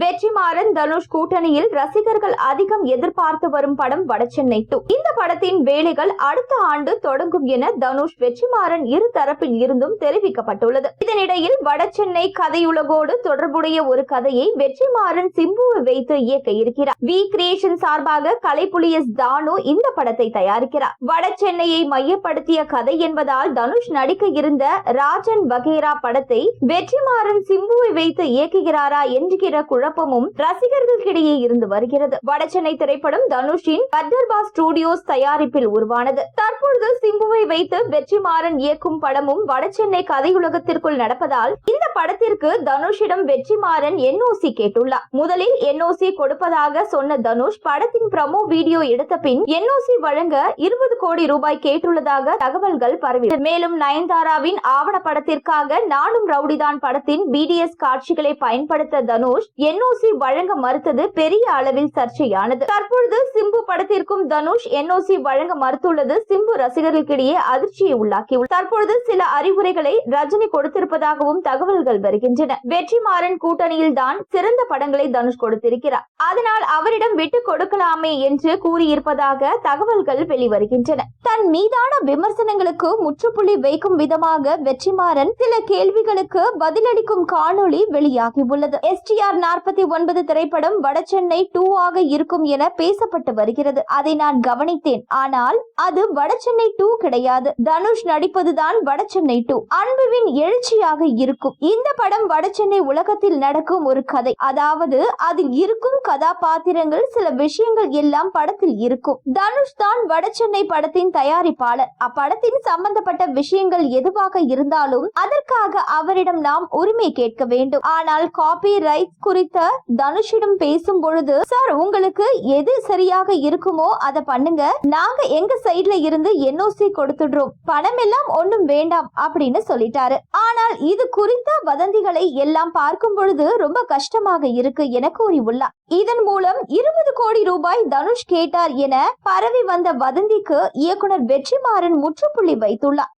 வெற்றிமாறன் தனுஷ் கூட்டணியில் ரசிகர்கள் அதிகம் எதிர்பார்த்து வரும் படம் வடசென்னை டூ. இந்த படத்தின் வேலைகள் அடுத்த ஆண்டு தொடங்கும் என தனுஷ் வெற்றிமாறன் இரு தரப்பில் இருந்தும் தெரிவிக்கப்பட்டுள்ளது. இதனிடையில் வடசென்னை கதையுலகோடு தொடர்புடைய ஒரு கதையை வெற்றிமாறன் சிம்புவை வைத்து இயக்க இருக்கிறார். வி கிரியேஷன் சார்பாக கலைப்புலியஸ் தானு இந்த படத்தை தயாரிக்கிறார். வடசென்னையை மையப்படுத்திய கதை என்பதால் தனுஷ் நடிக்க இருந்த ராஜன் வகேரா படத்தை வெற்றிமாறன் சிம்புவை வைத்து இயக்குகிறாரா என்கிற குழப்பமும் ரசிகர்களுக்கிடையே இருந்து வருகிறது. வடசென்னை திரைப்படம் தனுஷின் பட்டர்பா ஸ்டுடியோஸ் தயாரிப்பில் உருவானது. தற்பொழுது வைத்து வெற்றிமாறன் இயக்கும் படமும் வடசென்னை கதையுலகத்திற்குள் நடப்பதால் இந்த படத்திற்கு தனுஷிடம் வெற்றிமாறன் என்ஓசி கேட்டுள்ளார். முதலில் என்ஓசி கொடுப்பதாக சொன்ன தனுஷ் படத்தின் பிரமோ வீடியோ எடுத்த பின் என்ஓசி வழங்க இருபது கோடி ரூபாய் கேட்டுள்ளதாக தகவல்கள் பரவி மேலும் நயன்தாராவின் ஆவண படத்திற்காக நானும் ரவுடிதான் படத்தின் பிடிஎஸ் காட்சிகளை பயன்படுத்த தனுஷ் என்ஓசி வழங்க மறுத்தது பெரிய அளவில் சர்ச்சையானது. தற்பொழுது சிம்பு படத்திற்கும் தனுஷ் என்ஓசி வழங்க மறுத்துள்ளது சிம்பு ரசிகர்களுக்கிடையே அதிர்ச்சியை உள்ளாக்கி தற்பொழுது சில அறிவுரைகளை ரஜினி கொடுத்திருப்பதாகவும் தகவல்கள் வருகின்றன. வெற்றிமாறன் கூட்டணியில் தான் சிறந்த படங்களை தனுஷ் கொடுத்திருக்கிறார். அதனால் அவரிடம் விட்டு கொடுக்கலாமே என்று கூறியிருப்பதாக தகவல்கள் வெளிவருகின்றன. தன் மீதான விமர்சனங்களுக்கு முற்றுப்புள்ளி வைக்கும் விதமாக வெற்றிமாறன் சில கேள்விகளுக்கு பதிலளிக்கும் காணொளி வெளியாகியுள்ளது. எஸ்டிஆர் நாற்பத்தி ஒன்பது திரைப்படம் வடசென்னை டூ ஆக இருக்கும் என பேசப்பட்டு வருகிறது. அதை நான் கவனித்தேன். ஆனால் அது வடசென்னை டூ கிடையாது. தனுஷ் நடிப்பதுதான் வடசென்னை டூ அன்புவின் எழுச்சியாக இருக்கும். இந்த படம் வடசென்னை உலகத்தில் நடக்கும் ஒரு கதை. அதாவது அதில் இருக்கும் கதாபாத்திரங்கள் சில விஷயங்கள் எல்லாம் படத்தில் இருக்கும். தனுஷ் தான் வடசென்னை படத்தின் தயாரிப்பாளர். அப்படத்தின் சம்பந்தப்பட்ட விஷயங்கள் எதுவாக இருந்தாலும் அதற்காக அவரிடம் நாம் உரிமை கேட்க வேண்டும். ஆனால் காப்பி ரைட்ஸ் குறித்த தனுஷிடம் பேசும் பொழுது சார் உங்களுக்கு எது சரியாக இருக்குமோ அதை பண்ணுங்க. நாங்க எங்க சைடுல இருந்து என்ஓசி கொடுத்துடுறோம் பணம் எல்லாம் ஒன்றும் வேண்டாம் அப்படின்னு சொல்லிட்டாரு. ஆனால் இது குறித்த வதந்திகளை எல்லாம் பார்க்கும் பொழுது ரொம்ப கஷ்டமாக இருக்கு என கூறியுள்ளார். இதன் மூலம் இருபது கோடி ரூபாய் தனுஷ் கேட்டார் என பரவி வந்த வதந்திக்கு இயக்குனர் வெற்றிமாறன் முற்றுப்புள்ளி வைத்துள்ளார்.